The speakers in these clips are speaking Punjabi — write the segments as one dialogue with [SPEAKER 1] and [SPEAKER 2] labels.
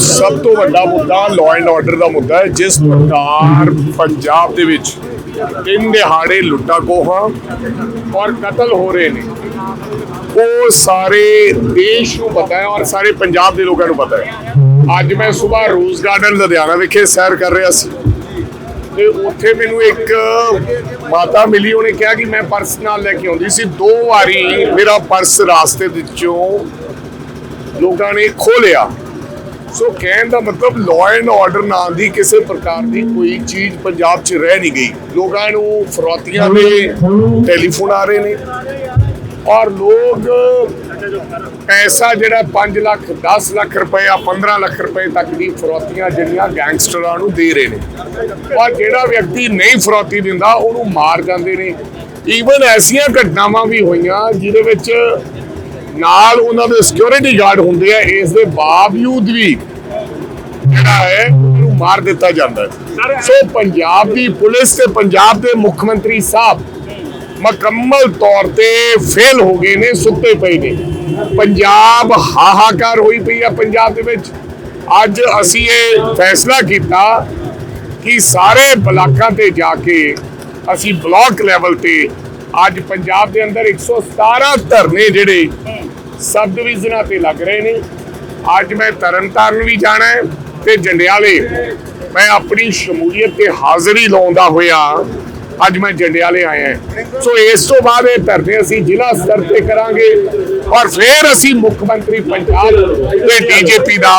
[SPEAKER 1] ਸਭ ਤੋਂ ਵੱਡਾ ਮੁੱਦਾ ਲਾਅ ਐਂਡ ਆਰਡਰ ਦਾ ਮੁੱਦਾ ਹੈ, ਜਿਸ ਪ੍ਰਕਾਰ ਪੰਜਾਬ ਦੇ ਵਿੱਚ ਤਿੰਨ ਦਿਹਾੜੇ ਲੁੱਟਾ ਕੋਹਾਂ ਔਰ ਕਤਲ ਹੋ ਰਹੇ ਨੇ। ਉਹ ਸਾਰੇ ਦੇਸ਼ ਨੂੰ ਪਤਾ ਹੈ ਔਰ ਸਾਰੇ ਪੰਜਾਬ ਦੇ ਲੋਕਾਂ ਨੂੰ ਪਤਾ ਹੈ। ਅੱਜ ਮੈਂ ਸਵੇਰ ਰੋਜ਼ ਗਾਰਡਨ ਲੁਧਿਆਣਾ ਵਿਖੇ ਸੈਰ ਕਰ ਰਿਹਾ ਸੀ ਤੇ ਉੱਥੇ ਮੈਨੂੰ ਇੱਕ ਮਾਤਾ ਮਿਲੀ, ਉਹਨੇ ਕਿਹਾ ਕਿ ਮੈਂ ਪਰਸ ਨਾਲ ਲੈ ਕੇ ਆਉਂਦੀ ਸੀ। ਦੋ ਵਾਰੀ ਮੇਰਾ ਪਰਸ ਰਾਸਤੇ ਦੇ ਵਿੱਚੋਂ ਲੋਕਾਂ ਨੇ ਖੋਲਿਆ ਸੋ ਕਹਿਣ ਦਾ ਮਤਲਬ ਲਾਅ ਐਂਡ ਆਰਡਰ ਨਾਂ ਦੀ ਕਿਸੇ ਪ੍ਰਕਾਰ ਦੀ ਕੋਈ ਚੀਜ਼ ਪੰਜਾਬ 'ਚ ਰਹਿ ਨਹੀਂ ਗਈ। ਲੋਕਾਂ ਨੂੰ ਫਰੋਤੀਆਂ ਦੇ ਟੈਲੀਫੋਨ ਆ ਰਹੇ ਨੇ। ਔਰ ਲੋਕ ਪੈਸਾ ਜਿਹੜਾ 5 ਲੱਖ 10 ਲੱਖ ਰੁਪਏ 15 ਲੱਖ ਰੁਪਏ ਤੱਕ ਦੀ ਫਰੋਤੀਆਂ ਜਿਹੜੀਆਂ ਗੈਂਗਸਟਰਾਂ ਨੂੰ ਦੇ ਰਹੇ ਨੇ। ਔਰ ਜਿਹੜਾ ਵਿਅਕਤੀ ਨਹੀਂ ਫਰੋਤੀ ਦਿੰਦਾ, ਉਹਨੂੰ ਮਾਰ ਜਾਂਦੇ ਨੇ। ਈਵਨ ਐਸੀਆਂ ਘਟਨਾਵਾਂ ਵੀ ਹੋਈਆਂ, ਜਿਹਦੇ ਵਿੱਚ ਨਾਲ ਉਹਨਾਂ ਦੇ ਸਿਕਿਉਰਿਟੀ ਗਾਰਡ ਹੁੰਦੇ ਆ, ਇਸ ਦੇ ਬਾਵਜੂਦ ਵੀ ਜਿਹੜਾ ਹੈ, ਉਹਨੂੰ ਮਾਰ ਦਿੱਤਾ ਜਾਂਦਾ ਹੈ। ਸੋ ਪੰਜਾਬ ਦੀ ਪੁਲਿਸ ਤੇ ਪੰਜਾਬ ਦੇ ਮੁੱਖ ਮੰਤਰੀ ਸਾਹਿਬ ਮੁਕੰਮਲ ਤੌਰ ਤੇ ਫੇਲ ਹੋ ਗਏ ਨੇ, ਸੁੱਤੇ ਪਏ ਨੇ। ਪੰਜਾਬ ਹਾਹਾਕਾਰ ਹੋਈ ਪਈ ਆ ਪੰਜਾਬ ਦੇ ਵਿੱਚ। ਅੱਜ ਅਸੀਂ ਇਹ ਫੈਸਲਾ ਕੀਤਾ ਕਿ ਸਾਰੇ ਬਲਾਕਾਂ ਤੇ ਜਾ ਕੇ ਅਸੀਂ ਬਲਾਕ ਲੈਵਲ ਤੇ ਅੱਜ ਪੰਜਾਬ ਦੇ ਅੰਦਰ 117 ਧਰਨੇ ਜਿਹੜੇ ਸਬ ਡਿਵੀਜ਼ਨਾਂ ਤੇ ਲੱਗ ਰਹੇ ਨੇ। ਅੱਜ ਮੈਂ ਤਰਨਤਾਰਨ ਵੀ ਜਾਣਾ ਹੈ ਤੇ ਜੰਡਿਆਲੇ। ਮੈਂ ਆਪਣੀ ਸ਼ਮੂਲੀਅਤ ਤੇ ਹਾਜ਼ਰੀ ਲਾਉਂਦਾ ਹੋਇਆ ਅੱਜ ਮੈਂ ਜੰਡਿਆਲੇ ਆਇਆ ਸੋ ਇਸ ਤੋਂ ਬਾਅਦ ਇਹ ਧਰਨੇ ਅਸੀਂ ਜ਼ਿਲ੍ਹਾ ਸਤਰ ਤੇ ਕਰਾਂਗੇ ਔਰ ਫਿਰ ਅਸੀਂ ਮੁੱਖ ਮੰਤਰੀ ਪੰਜਾਬ ਤੇ ਡੀਜੀਪੀ ਦਾ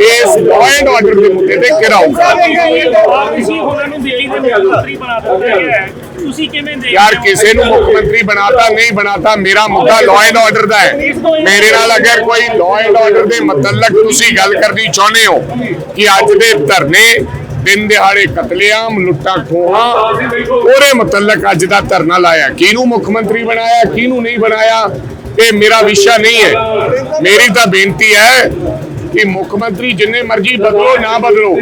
[SPEAKER 1] ਇਸ ਲਾਅ ਐਂਡ ਆਰਡਰ ਦੇ ਮੁੱਦੇ ਤੇ ਘਿਰਾਓ ਕਰਾਂਗੇ।
[SPEAKER 2] ਤੁਸੀਂ ਕਿਵੇਂ ਦੇਖਦੇ
[SPEAKER 1] ਯਾਰ? ਕਿਸੇ ਨੂੰ ਮੁੱਖ ਮੰਤਰੀ ਬਣਾਤਾ ਨਹੀਂ ਬਣਾਤਾ ਮੇਰਾ ਮੁੱਦਾ ਲਾਅ ਐਂਡ ਆਰਡਰ ਦਾ ਹੈ। ਮੇਰੇ ਨਾਲ ਅਗਰ ਕੋਈ ਲਾਅ ਐਂਡ ਆਰਡਰ ਦੇ ਮਤਲਬ ਤੁਸੀਂ ਗੱਲ ਕਰਨੀ ਚਾਹੁੰਦੇ ਹੋ ਕਿ ਅੱਜ ਦੇ ਧਰਨੇ ਦਿਨ ਦਿਹਾੜੇ ਕਤਲੇਆਮ ਲੁੱਟਾਂ ਖੋਹਾਂ ਉਹਦੇ ਮਤਲਬ ਅੱਜ ਦਾ ਧਰਨਾ ਲਾਇਆ। ਕਿਹਨੂੰ ਮੁੱਖ ਮੰਤਰੀ ਬਣਾਇਆ ਕਿਹਨੂੰ ਨਹੀਂ ਬਣਾਇਆ ਇਹ ਮੇਰਾ ਵਿਸ਼ਾ ਨਹੀਂ ਹੈ। ਮੇਰੀ ਤਾਂ ਬੇਨਤੀ ਹੈ ਕਿ ਮੁੱਖ ਮੰਤਰੀ ਜਿੰਨੇ ਮਰਜ਼ੀ ਬਦਲੋ ਨਾ ਬਦਲੋ।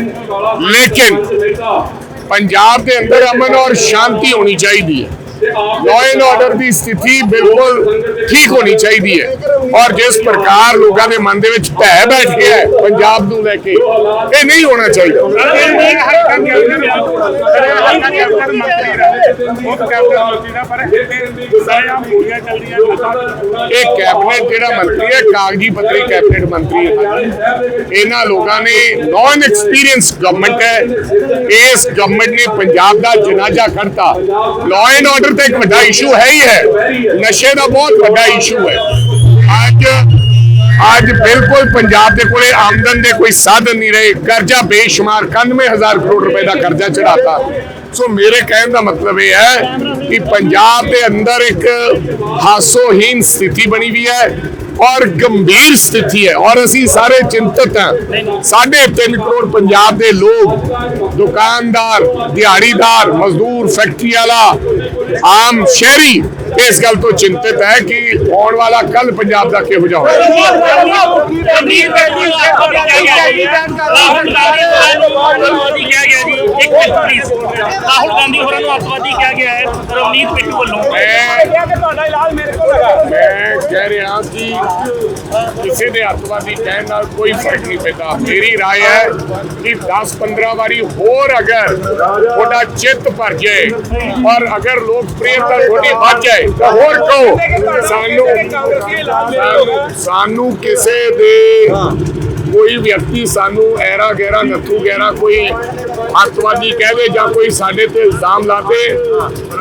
[SPEAKER 1] ਲੇਕਿਨ ਪੰਜਾਬ ਦੇ ਅੰਦਰ ਅਮਨ ਔਰ ਸ਼ਾਂਤੀ ਹੋਣੀ ਚਾਹੀਦੀ ਹੈ। ਲਾਅ ਐਂਡ ਆਰਡਰ ਦੀ ਸਥਿਤੀ ਬਿਲਕੁਲ ਠੀਕ ਹੋਣੀ ਚਾਹੀਦੀ ਹੈ। ਔਰ ਜਿਸ ਪ੍ਰਕਾਰ ਲੋਕਾਂ ਦੇ ਮਨ ਦੇ ਵਿੱਚ ਭੈ ਬੈਠ ਗਿਆ ਹੈ, ਪੰਜਾਬ ਨੂੰ ਲੈ ਕੇ, ਇਹ ਨਹੀਂ ਹੋਣਾ ਚਾਹੀਦਾ। ਇਹ ਕੈਬਨਿਟ ਜਿਹੜਾ ਮੰਤਰੀ ਹੈ, ਕਾਗਜ਼ੀ ਪੱਤਰੀ ਕੈਬਨਿਟ ਮੰਤਰੀ ਹੈ। ਇਹਨਾਂ ਲੋਕਾਂ ਨੇ ਨਾਨ ਐਕਸਪੀਰੀਅੰਸ ਗਵਰਨਮੈਂਟ ਹੈ। ਇਸ ਗਵਰਨਮੈਂਟ ਨੇ ਪੰਜਾਬ ਦਾ ਜਨਾਜ਼ਾ ਕੱਢਤਾ। ਲਾਅ ਐਂਡ ਆਰਡਰ ਤਾਂ ਇੱਕ ਵੱਡਾ ਇਸ਼ੂ ਹੈ ਹੀ ਹੈ। ਨਸ਼ੇ ਦਾ ਬਹੁਤ ਵੱਡਾ ਇਸ਼ੂ ਹੈ। ਅੱਜ ਅੱਜ ਬਿਲਕੁਲ ਪੰਜਾਬ ਦੇ ਕੋਲੇ ਆਮਦਨ ਦੇ ਕੋਈ ਸਾਧਨ ਨਹੀਂ ਰਹੇ। ਕਰਜ਼ਾ ਬੇਸ਼ੁਮਾਰ 91000 ਕਰੋੜ ਰੁਪਏ ਦਾ ਕਰਜ਼ਾ ਚੜਾਤਾ ਸੋ ਮੇਰੇ ਕਹਿਣ ਦਾ ਮਤਲਬ ਇਹ ਹੈ ਕਿ ਪੰਜਾਬ ਦੇ ਅੰਦਰ ਇੱਕ ਹਾਸੋਹੀਨ ਸਥਿਤੀ ਬਣੀ ਵੀ ਹੈ। ਔਰ ਗੰਭੀਰ ਸਥਿਤੀ ਹੈ। ਔਰ ਅਸੀਂ ਸਾਰੇ ਚਿੰਤਤ ਹਾਂ। ਸਾਢੇ ਤਿੰਨ ਕਰੋੜ ਪੰਜਾਬ ਦੇ ਲੋਕ ਦੁਕਾਨਦਾਰ ਦਿਹਾੜੀਦਾਰ ਮਜ਼ਦੂਰ ਫੈਕਟਰੀ ਵਾਲਾ ਆਮ ਸ਼ਹਿਰੀ ਇਸ ਗੱਲ ਤੋਂ ਚਿੰਤਤ ਹੈ ਕਿ ਆਉਣ ਵਾਲਾ ਕੱਲ ਪੰਜਾਬ ਦਾ ਕਿਹੋ ਜਿਹਾ ਹੋਵੇਗਾ ਮੈਂ ਕਹਿ ਰਿਹਾ ਕਿ ਕਿਸੇ ਦੇ ਅੱਤਵਾਦੀ ਕਹਿਣ ਨਾਲ ਕੋਈ ਫਰਕ ਨਹੀਂ ਪੈਂਦਾ ਮੇਰੀ رائے ਹੈ ਕਿ 10 15 ਵਾਰੀ ਹੋਰ ਅਗਰ ਤੁਹਾਡਾ ਚਿੱਤ ਭਰ ਜਾਏ ਔਰ ਅਗਰ ਲੋਕ ਪ੍ਰਿਯਤਾ ਤੁਹਾਡੀ ਵੱਧ ਜਾਏ ਤਾਂ ਹੋਰ ਕਹੋ ਸਾਨੂੰ ਸਾਨੂੰ- ਸਾਨੂੰ ਕਿਸੇ ਦੇ ਕੋਈ ਵਿਅਕਤੀ ਸਾਨੂੰ ਐਰਾ ਗੈਰਾ ਨੱਥੂ ਗੈਰਾ ਕੋਈ ਅੱਤਵਾਦੀ ਕਹਵੇ ਜਾਂ ਕੋਈ ਸਾਡੇ ਤੇ ਇਲਜ਼ਾਮ ਲਾਵੇ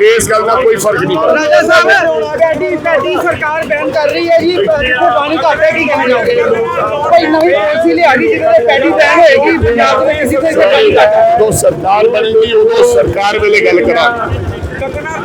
[SPEAKER 1] ਇਸ ਗੱਲ ਦਾ ਕੋਈ ਫ਼ਰਕ ਨਹੀਂ ਪੈਂਦਾ।
[SPEAKER 3] ਰਾਜਾ ਸਾਹਿਬ ਸਰਕਾਰ ਬੈਨ ਕਰ ਰਹੀ ਹੈ ਜੀ ਜਿੱਥੇ ਪਾਣੀ ਘੱਟ ਹੈ ਕੀ ਕਹਿਣਾ ਚਾਹੋਗੇ? ਕੋਈ ਨਵੀਂ ਪਾਲਿਸੀ ਲਿਆਣੀ ਜਿਹਦੇ ਤੇ ਪੈਡੀ ਬੈਨ ਹੋਏਗੀ ਪੰਜਾਬ ਦੇ ਕਿਸੇ ਤੇ ਪਾਣੀ ਘੱਟ ਹੈ।
[SPEAKER 1] ਜਦੋਂ ਸਰਕਾਰ ਬਣੇਗੀ ਉਦੋਂ ਸਰਕਾਰ ਵੇਲੇ ਗੱਲ ਕਰਾਂਗੇ।
[SPEAKER 3] ਕਤਨਾ